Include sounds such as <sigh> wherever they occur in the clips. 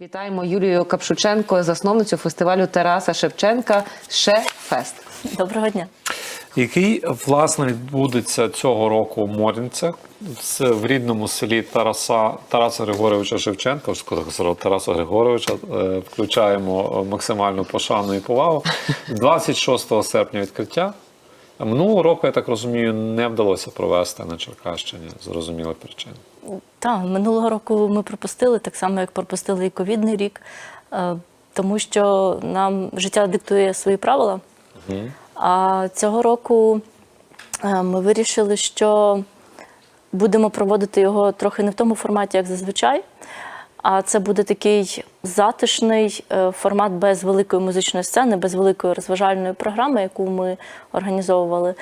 Вітаємо Юлію Капшученко, засновницю фестивалю Тараса Шевченка Шефест. Доброго дня. який власне відбудеться цього року у Морінцях з- в рідному селі Тараса Тараса Григоровича Шевченка, вже сказав Тараса Григоровича. е, Включаємо е, максимальну пошану і повагу. <laughs> 26 серпня відкриття. Минулого року, я так розумію, не вдалося провести на Черкащині з зрозумілих причин. Так, минулого року ми пропустили, так само як пропустили і ковідний рік, е, тому що нам життя диктує свої правила. А цього року е, ми вирішили, що будемо проводити його трохи не в тому форматі, як зазвичай. А це буде такий затишний е, формат без великої музичної сцени, без великої розважальної програми, яку ми організовували.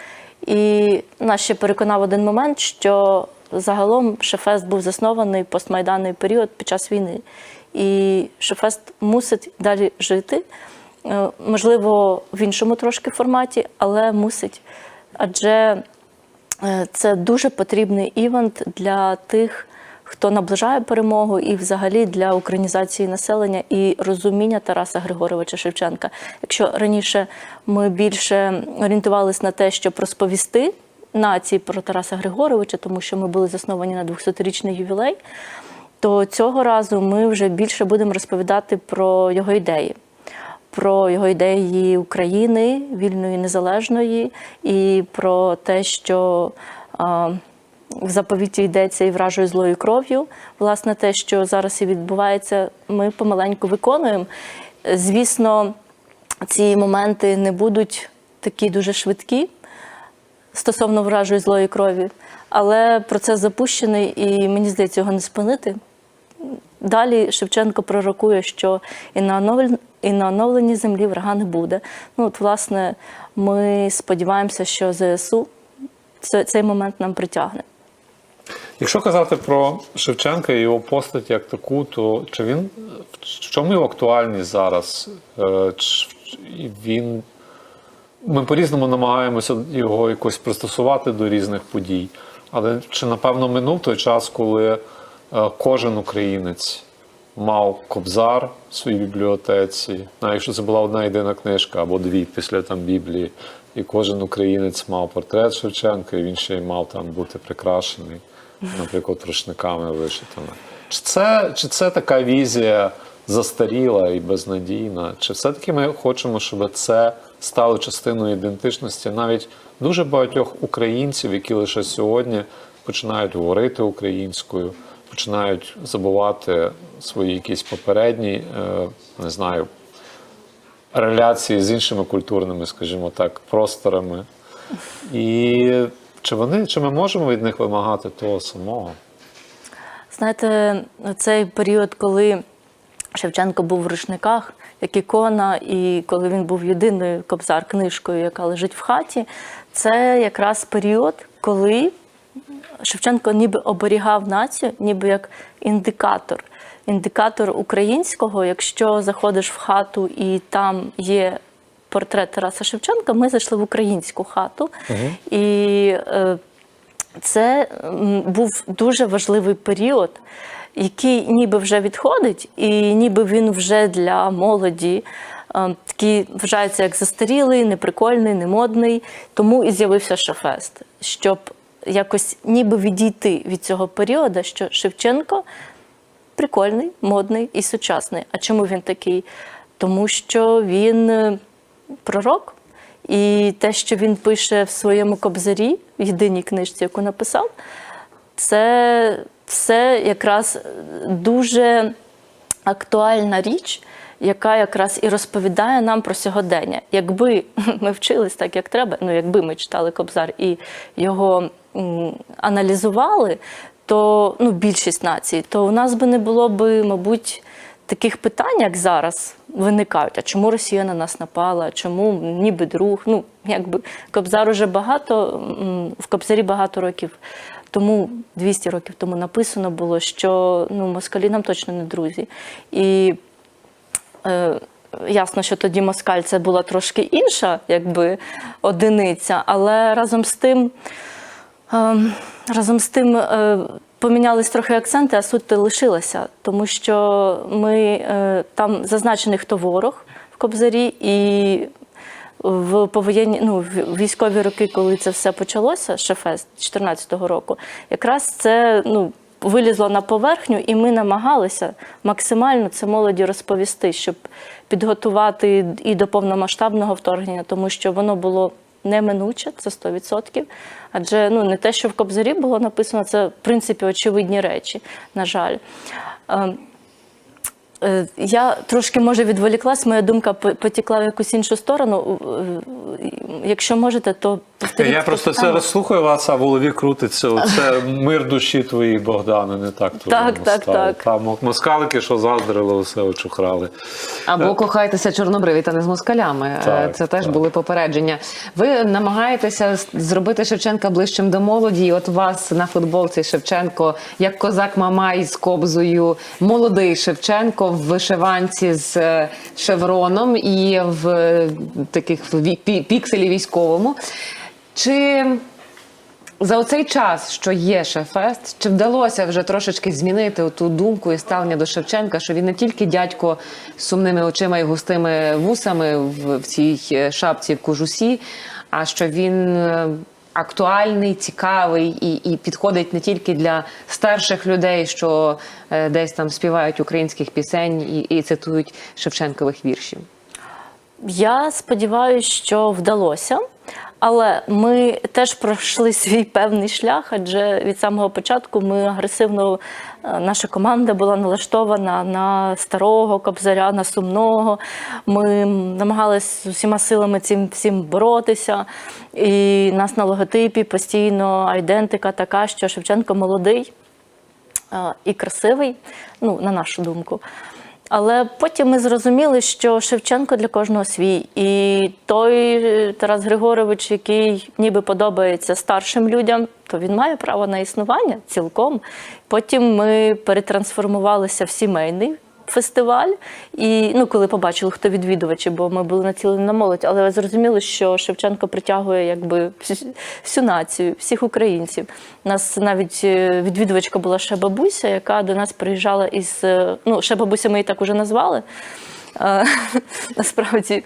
І нас ще переконав один момент, що загалом Шефест був заснований постмайданний період під час війни. І Шефест мусить далі жити. Е, Можливо, в іншому трошки форматі, але мусить. Адже Е, Це дуже потрібний івент для тих, хто наближає перемогу, і взагалі для українізації населення і розуміння Тараса Григоровича Шевченка. Якщо раніше ми більше орієнтувалися на те, щоб розповісти нації про Тараса Григоровича, тому що ми були засновані на 200-річний ювілей, то цього разу ми вже більше будемо розповідати про його ідеї про його ідеї України, вільної, незалежної, і про те, що в заповіті йдеться і вражою злою кров'ю. Власне, те, що зараз і відбувається, ми помаленьку виконуємо. Звісно, ці моменти не будуть такі дуже швидкі стосовно вражої злої крові, але процес запущений, і мені здається, його не спинити. Далі Шевченко пророкує, що і на і на оновленій землі врага не буде. Ну, от, власне, ми сподіваємося, що ЗСУ цей момент нам притягне. Якщо казати про Шевченка і його постать як таку, то чи він в чому його актуальність зараз? Е, чи він ми по-різному намагаємося його якось пристосувати до різних подій. Але чи напевно минув той час, коли е, кожен українець мав кобзар в своїй бібліотеці, навіть якщо це була одна єдина книжка або дві після там Біблії, і кожен українець мав портрет Шевченка, і він ще й мав там бути прикрашений, наприклад, рушниками вишитими. Чи це, чи це така візія застаріла і безнадійна? Чи все-таки ми хочемо, щоб це стало частиною ідентичності навіть дуже багатьох українців, які лише сьогодні починають говорити українською, починають забувати свої якісь попередні, е, не знаю, реляції з іншими культурними, скажімо так, просторами. І чи вони, чи ми можемо від них вимагати того самого? Знаєте, цей період, коли Шевченко був в рушниках, як ікона, і коли він був єдиною кобзар книжкою, яка лежить в хаті, це якраз період, коли Шевченко ніби оберігав націю, ніби як індикатор. Індикатор українського, якщо заходиш в хату і там є портрет Тараса Шевченка, ми зайшли в українську хату. І е, це був дуже важливий період, який ніби вже відходить, і ніби він вже для молоді е, такий вважається як застарілий, неприкольний, немодний. Тому і з'явився Шафест, щоб якось ніби відійти від цього періоду, що Шевченко прикольний, модний і сучасний. А чому він такий? Тому що він е, пророк. І те, що він пише в своєму кобзарі, в єдиній книжці, яку написав, це все якраз дуже актуальна річ, яка якраз і розповідає нам про сьогодення. Якби <laughs> ми вчились так, як треба, ну якби ми читали Кобзар і його аналізували, то ну, більшість націй, то у нас би не було би, мабуть, таких питань, як зараз виникають. А чому Росія на нас напала? Чому ніби друг? Ну, якби Кобзар уже багато, в Кобзарі багато років. Тому 200 років тому написано було, що ну, москалі нам точно не друзі. І е, ясно, що тоді москаль це була трошки інша, якби одиниця, але разом з тим, е, разом з тим, е, помінялись трохи акценти, а суть лишилася, тому що ми е, там зазначений хто ворог в Кобзарі, і в повоєнні, ну, в військові роки, коли це все почалося, Шефест 2014 року, якраз це ну, вилізло на поверхню, і ми намагалися максимально це молоді розповісти, щоб підготувати і до повномасштабного вторгнення, тому що воно було неминуче, це 100%. Адже ну, не те, що в Кобзарі було написано, це в принципі очевидні речі, на жаль. Е, Я трошки може відволіклась, моя думка по- потекла в якусь іншу сторону. Е, Якщо можете, то. Я просто це розслухаю вас, а в голові крутиться. Це <laughs> мир душі твоїй, Богдане, не так Так, так, так. Там москалики, що заздрили, усе очухрали. Або кохайтеся чорнобриві та не з москалями. Е, Так, Це теж так. були попередження. Ви намагаєтеся зробити Шевченка ближчим до молоді. І от вас на футболці Шевченко, як козак Мамай з кобзою, молодий Шевченко в вишиванці з е, шевроном і в е, таких пікселі військовому. Чи за оцей час, що є Шефест, чи вдалося вже трошечки змінити ту думку і ставлення до Шевченка, що він не тільки дядько з сумними очима і густими вусами в, цій е, шапці в кожусі, а що він актуальний, цікавий і, і підходить не тільки для старших людей, що е, десь там співають українських пісень і, і цитують Шевченкових віршів. Я сподіваюся, що вдалося. Але ми теж пройшли свій певний шлях, адже від самого початку ми агресивно, е, наша команда була налаштована на старого кобзаря, на сумного. Ми намагалися з усіма силами цим всім боротися. І нас на логотипі постійно айдентика така, що Шевченко молодий е, і красивий, ну, на нашу думку. Але потім ми зрозуміли, що Шевченко для кожного свій. І той е, Тарас Григорович, який ніби подобається старшим людям, то він має право на існування цілком. Потім ми перетрансформувалися в сімейний фестиваль. І ну, коли побачили, хто відвідувачі, бо ми були націлені на молодь, але зрозуміли, що Шевченко притягує якби всю, націю, всіх українців. У нас навіть е, відвідувачка була ще бабуся, яка до нас приїжджала із е, ну, ще бабуся ми її так уже назвали. <laughs> Насправді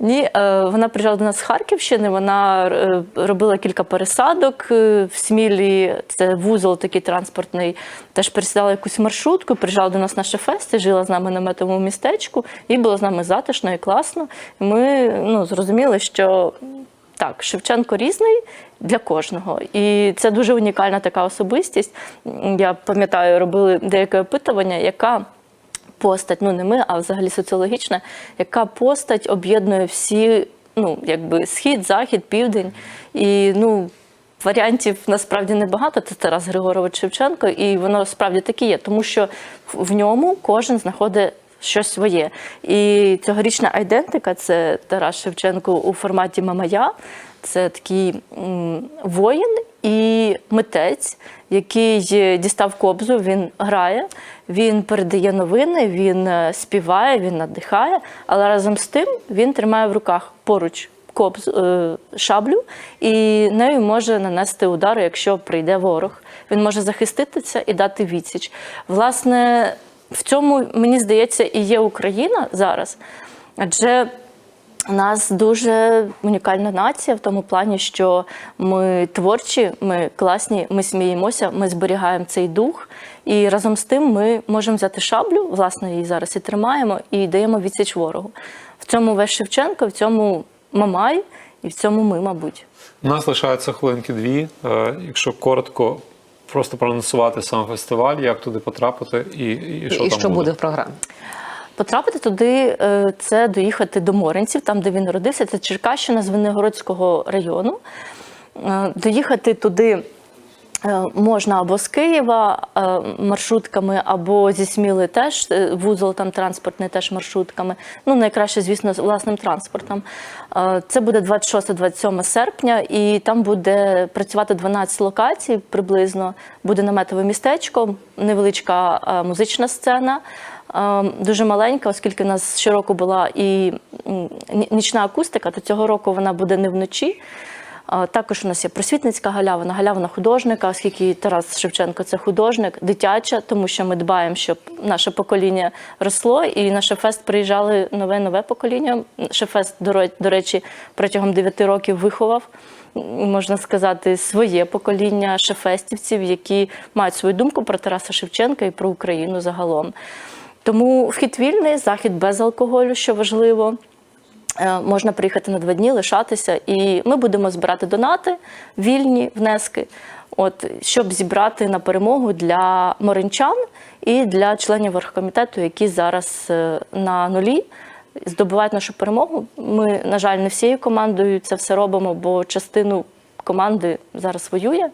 ні, е, вона приїжджала до нас з Харківщини. Вона е, робила кілька пересадок е, в Смілі. Це вузол такий транспортний. Теж пересідала якусь маршрутку, приїжджала до нас на шефести, жила з нами на метовому містечку, і було з нами затишно і класно. Ми ну, зрозуміли, що так, Шевченко різний для кожного. І це дуже унікальна така особистість. Я пам'ятаю, робили деяке опитування, яка постать, ну не ми, а взагалі соціологічна, яка постать об'єднує всі, ну, якби схід, захід, південь. І ну, варіантів насправді небагато. Це Тарас Григорович Шевченко, і воно справді таке є, тому що в- ньому кожен знаходить. Щось своє. І цьогорічна айдентика це Тарас Шевченко у форматі Мамая. Це такий воїн і митець, який дістав кобзу, він грає, він передає новини, він е, співає, він надихає, але разом з тим він тримає в руках поруч кобз, е, шаблю і нею може нанести удар, якщо прийде ворог. Він може захиститися і дати відсіч. Власне, в цьому, мені здається, і є Україна зараз, адже у нас дуже унікальна нація в тому плані, що ми творчі, ми класні, ми сміємося, ми зберігаємо цей дух. І разом з тим ми можемо взяти шаблю, власне, її зараз і тримаємо, і даємо відсіч ворогу. В цьому весь Шевченко, в цьому Мамай, і в цьому ми, мабуть. У нас лишається хвилинки дві. Е, Якщо коротко, просто проанонсувати сам фестиваль, як туди потрапити і, і що і там що буде в програмі? Потрапити туди е, це доїхати до Моринців, там, де він народився, це Черкащина з Винногородського району. Е, Доїхати туди можна або з Києва е, маршрутками, або зі Сміли теж, е, вузол там транспортний теж маршрутками. Ну, найкраще, звісно, з власним транспортом. Е, Це буде 26-27 серпня, і там буде працювати 12 локацій приблизно. Буде наметове містечко, невеличка е, музична сцена. Е, Дуже маленька, оскільки у нас щороку була і нічна акустика, то цього року вона буде не вночі. Також у нас є просвітницька галявина, галявина художника, оскільки Тарас Шевченко це художник, дитяча, тому що ми дбаємо, щоб наше покоління росло. І на Шефест приїжджали нове нове покоління. Шефест, до речі, протягом 9 років виховав. Можна сказати, своє покоління шефестівців, які мають свою думку про Тараса Шевченка і про Україну загалом. Тому вхід вільний, захід без алкоголю, що важливо. Е, Можна приїхати на два дні, лишатися, і ми будемо збирати донати, вільні внески, от, щоб зібрати на перемогу для моринчан і для членів оргкомітету, які зараз е, на нулі здобувають нашу перемогу. Ми, на жаль, не всією командою це все робимо, бо частину команди зараз воює.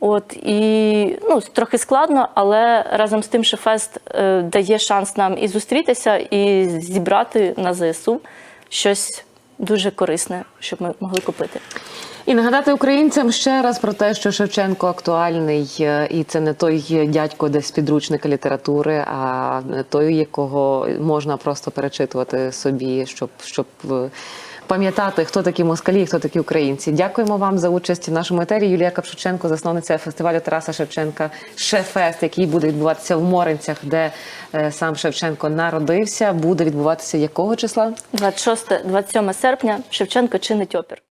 От і ну трохи складно, але разом з тим, що фест е, дає шанс нам і зустрітися, і зібрати на ЗСУ щось дуже корисне, щоб ми могли купити. І нагадати українцям ще раз про те, що Шевченко актуальний, е, і це не той дядько десь підручника літератури, а той, якого можна просто перечитувати собі, щоб, щоб е, пам'ятати, хто такі москалі, хто такі українці. Дякуємо вам за участь в нашому етері. Юлія Капшученко, засновниця фестивалю Тараса Шевченка Шефест, який буде відбуватися в Моринцях, де е, сам Шевченко народився. Буде відбуватися якого числа? 26-27 серпня Шевченко чинить опір.